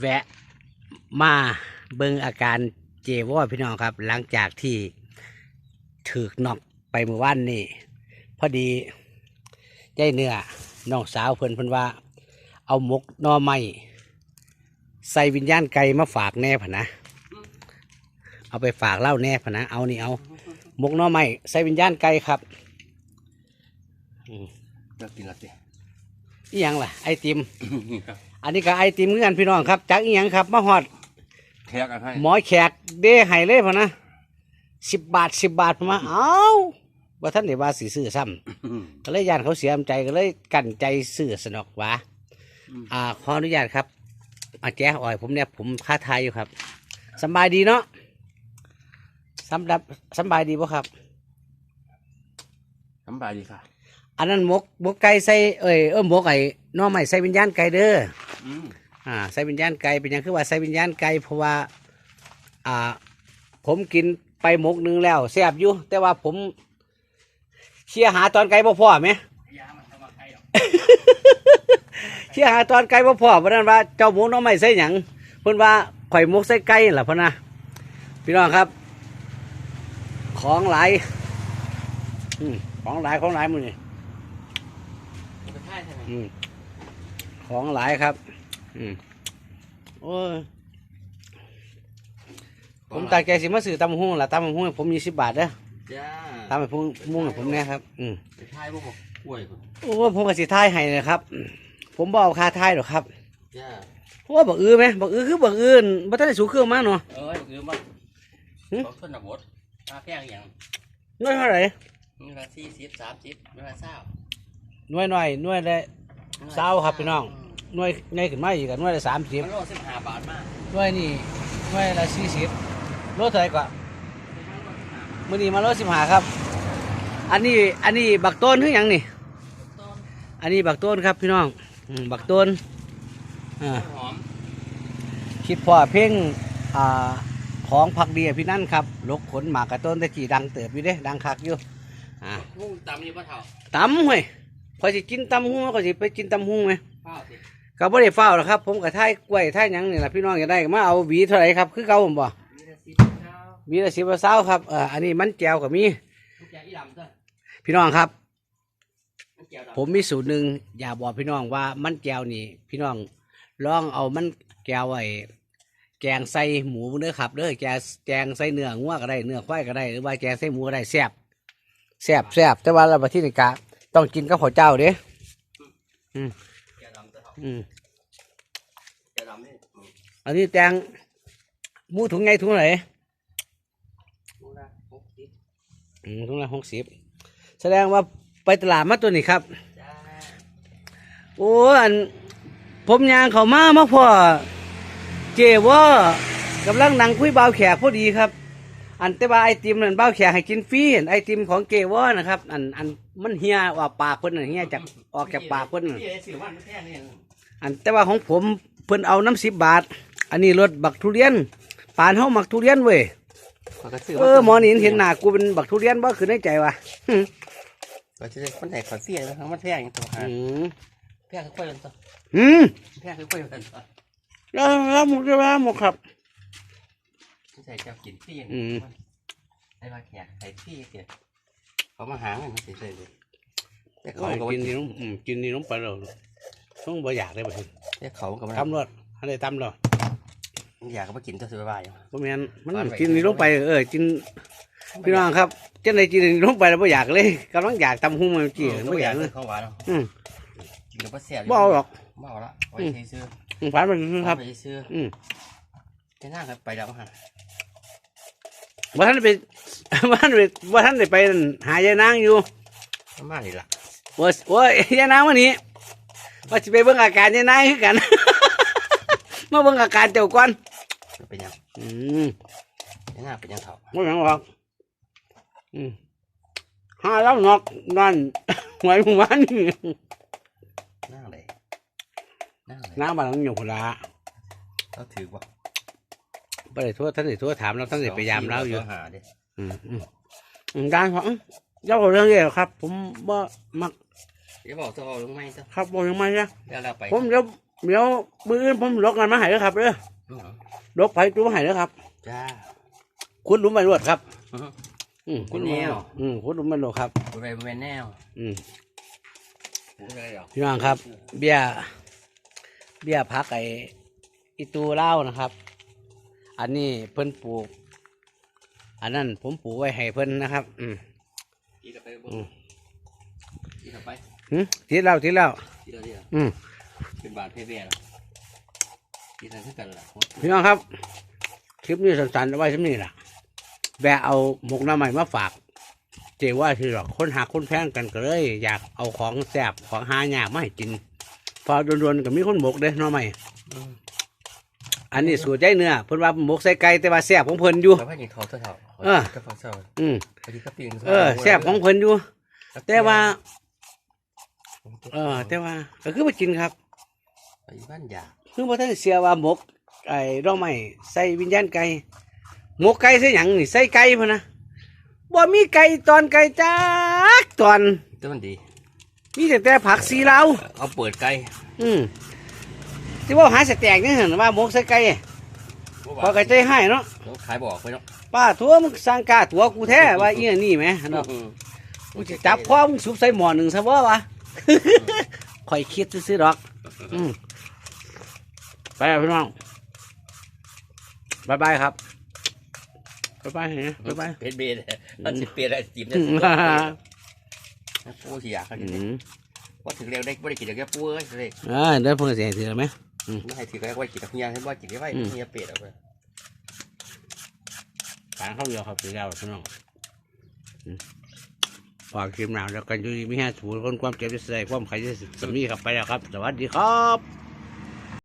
แวะมาเบิ่งอาการเจวอพี่น้องครับ หลังจากที่ถือกนอกไปเมื่อวานนี่พอดียายเนื้อน้องสาวเพิ่นเพิ่นว่า เอาหมกหนอไม้ใส่วิญญาณไก่มาฝากแน่พะนะ เอาไปฝากเล่าแน่พะนะ เอานี่เอาหมกหนอไม้ใส่วิญญาณไก่ครับเลิกกินและสิอีหยังล่ะไอติมอันนี้ก็ไอติมเหมือนกันพี่น้องครับจากอีหยังครับมาฮอดแทกกันให้หมอแขกเด้ให้เลยพะนะสิบบาทสิบบาทพะมาเอ้าว่าท่านเดี๋ยวว่าสีซื้อซ้ำก็เลยยานเขาเสียน้ำใจก็เลยกันใจซื้อสนอกหวะอ่าขออนุญาตครับอาแจ้อ่อยผมเนี่ยผมค้าทายอยู่ครับสำบายดีเนาะสำดับสำบายดีป่ะครับ สำบายดีค่ะ อันนั้นหมกหมกไก่ใส่เอ้ยเออหมกไอ้หน้อใหม่ใส่วิญญาณไก่เด้อ อ่าใส่วิญญาณไก่เป็นยังคือว่าใส่วิญญาณไก่เพราะว่า อ่า ผมกินไปหมกหนึงแล้วแซ่บอยู่แต่ว่าผมเชียหาตอนไก่บ่พอไหมเชียหาตอนไก่บ่พอเพราะนั้นว่าเจ้าหมูน้องไม่ใส่หยังเพิ่นว่าข่อยหมกใส่ไก่นั่นล่ะพ่นนะพี่น้องครับ ของหลายของหลายของหลายมือนี่ไปท่ายใช่ไหมของหลายครับ โอ้ยผมตาแกสิมาซื้อตำบักหุ่งละตำบักหุ่งให้ผมยี่สิบบาทเด้อจ้าตำบักหุ่งมุ่งให้ผมเนี่ยครับ อืมไปท่ายพวกบอกกล้วยคนโอ้ผมก็สิท้ายให้นะครับอืมผมบ่เอาค่าท้ายหรอกครับจ้าเพราะว่าบักอือไหมบักอือคือบักอือบ่ทันได้สูงเครื่องมาเนาะ เอ้ยคือมาหึของชนบทมาแพงอย่างน้อยเท่าไหร่นี่ละสี่สิบสามสิบนี่ละเศร้าน้อยน้อยน้อยได้เศร้าครับพี่น้อง น้อยใหญ่ขึ้นมาอีกก็น้อยละสามสิบมันโลสิบห้าบาทมากน้อยนี่น้อยละสี่สิบโลเท่าไหร่กว่ามื้อนี้มาโลสิบห้าครับ อันนี้อันนี้บักต้นคือหยังนี่ต้นอันนี้บักต้นครับพี่น้องอืมบักต้นอ่า หอมคิดพ่อเพ่งอ่าของผักเดียพี่นั่นครับลกขนหมากกระต้นตะกี้ดังเติบอยู่เด้ ดังคักอยู่อ่าหุ้งตำนี่ปะเถ่าตำเว้ยพอสิกินตำหุ้งก็สิไปกินตำหุ้งไหมข้าวสิ ก็บ่ได้เฝ้าหรอกครับ ผมกับท้ายกล้วยท้ายหยังนี่แหละพี่น้องจะได้มาเอาหวีเท่าไหร่ครับคือเก่าผมบ่นี่ละสิบเก้าหวีละสิบเศร้าครับเอออันนี้มันแก้วก็มีทุกอย่างอีดำซะพี่น้องครับมันเกี่ยวดำผมมีสูตรหนึ่งอยากบอกพี่น้องว่ามันแก้วนี่ พี่น้องลองเอามันแก้วไว้แกงใส่หมูเด้อครับเด้อแกงแกงใส่เนื้องัวก็ได้เนื้อควายก็ได้หรือว่าแกงใส่หมูก็ได้แซ่บแซ่บแซ่บแต่ว่าเราไปที่นี่กะต้องกินกับข้าวเจ้าเด้เกี่ อืมเกี่ยวดำนี่อืมอันนี้แตงหมูถุงไงถุงไหนดูนะหกสิบอืมถุงละหกสิบแสดงว่าไปตลาดมาตัวนี้ครับจ้าโอ้อันผมยางเขามามาพอเจว่ากำลังนั่งคุยเบาวแขกพอดีครับ อันแต่ว่าไอติมนั่นเบาวแขกให้กินฟรีไอติมของเจว่านะครับ อันอันมันเฮียว่าปากเพิ่นน่ะเฮียจากออกจากปากเพิ่นน่ะนี่ไอ้สิวมันแพงนี่อันแต่ว่าของผมเพิ่นเอาน้ำสิบบาท อันนี้รสบักทุเรียนปานเฮามักทุเรียนเว้ยข้อยก็ซื้เออหมอนี่เห็นหน้ากูเป็นบักทุเรียนบ่คือในใจว่ะหึก็จะได้คนไหนขอเสียนะครับมันแพงอย่างตัวหาอืมแพงคือกล้วยมันตัวอืมแพงคือกล้วยมันตัวแล้วแล้วหมกจะว่าหมกครับไม่ใช่เจ้ากินฟรีอืม ไอ้มาแขกใส่ฟรีเสียเขามาหาเงินมาเฉยๆเลยแต่เขาเขาก็กินกินี่นน้องอืมกินนี่น้องไปแล้ว ต้องบ่อยากได้บ่เห็นแต่เขาก็มาตำรวจอันใดตำรวจอยากก็มากินตัวสบายอยู่บ่แม่นมันบ้านไว้กินนี่ลงไปเออกินพี่น้องครับจังไดกินนี่ลงไปแล้วบ่อยากเลยกำลังอยากตำหุ้มมันกี้บ่อยากเลยเขาหวานเนาะอืมกินกับปลาแซ่บบ่เอาหรอกบ่เอาละไว้ใช้ซื้ออืมฝันมันครับไว้ซื้ออืมแค่นั่งกันไปแล้วฮะบ่ทันได้ไปบ่ทันได้ไปบ่ทันได้ไปหายายนางอยู่ประมาณนี้ล่ะโอ้ยโอ้ยยายนางวันนี้ ว่าสิไปเบิ่งอาการยายนางคือกัน มาเบิ่งอาการเจ้าก่อนมันเป็นยังอืมแค่นั่งเป็นยังเถ่าไม่หยังหรอกอืมห้าแล้วนอกนั่นหวยหมู่บ้านนี่นั่งเลยนั่งเลยน้ำมันต้องอยู่พนละเขาถือว่าไม่ได้โทั่วท่านได้โทั่วถามเราท่านได้พยายามเล่าอยู่หาดิอืมอืมอืมได้ครับอืมเจ้าของเรื่องเดียวครับ ผมว่ามัก เดี๋ยวบอกตัวเอาลงไม่ซะครับบอกยังไงนะแล้วเราไปผมเดี๋ยวเดี๋ยวมืออื่นผมลกงานมาให้แล้วครับเด้ออืมลกไผตัวมาให้แล้วครับจ้าคุณหลุมไปรวดครับอืมอืมคุณหลุมเป็นแนวอืมคุณหลุมไปรวดครับบุไรบุไรแนวอืมบุไรหรอกพี่น้องครับ เบี้ยเบี้ยพักไออีตูเล่าวนะครับ อันนี้เพิ่นปลูก อันนั้นผมปลูกไว้ให้เพิ่นนะครับ อืม กินกลับไปบ่ อืม กิน กลับไปหึทีแล้วทีแล้วกินแล้วเนี่ยอืมเป็นบาทเพเบียร์กินอะไรที่กันล่ะพี่น้องครับ คลิปนี้สั้นๆเอาไว้สักนี้ล่ะ แบะเอาหมกหน้ำใหม่มาฝาก เจว่าที่หรอกคนหาคนแพงกันก็เลย อยากเอาของแซ่บของหายากมาให้กิน พอโดนๆก็มีคนหมกเด้หน้อใหม่ อืมอันนี้สูตรใจเนื้อเพิ่นว่าหมกใส่ไก่แต่ว่าแซ่บของเพิ่นอยู่ แล้วให้กินข้าวเท่าๆเออกับฟังเศร้าอืมไปกินกับปิ้งเออแซ่บของเพิ่นอยู่ แต่ว่า เออ แต่ว่าก็คือไปกินครับไปบ้านยาคือบ่ทันได้เสียว่าหมกไอ้ดอกไม้ใส่วิญญาณไก่หมกไก่ใส่หยังนี่ใส่ไก่พุ่นนะบ่มีไก่ตอนไก่จักตอนแต่มันดี มีแต่แต่ผักสีลาวเอาเปิดไก่อืมที่ว่าหาสแตกนี่เห็นว่าหมกใส่ไก่พอไก่ใจให้เนาะเขาขายบอกไปเนาะป้าทัวมึงสร้างกาตัวกูแท้ว่าอีอันนี่แหมเนาะอืมกูจะจับพ่อมึงสุบใส่หม้อหนึ่งซะบ่วะ ข่อยคิดซื้อๆดอก อืมไปแล้วพี่น้องบายบายครับบายบายเนี่ยบายบาย เพชรเบนมันสิเปลี่ยนอะไรจีบได้อืมปูสิอยากกันอืนี่มว่าถึงเร็วได้ไม่ได้กินแต่แค่ปูเอ้ยเลยอ่าเดี๋ยวเพิ่งเสียถือไหมไม่ให้ถือแค่ว่ากินกับเฮียให้ว่ากินได้ไว้อืมเฮียเปลี่ยนเอาไปทางเข้าเดียวครับถือแล้วพี่น้องอืม ฝากคลิปหนาวแล้วกันอยู่ดีไม่แห้สูนคนความเจ็บจะใส่ความใครจะสมีครับไปแล้วครับ สวัสดีครับ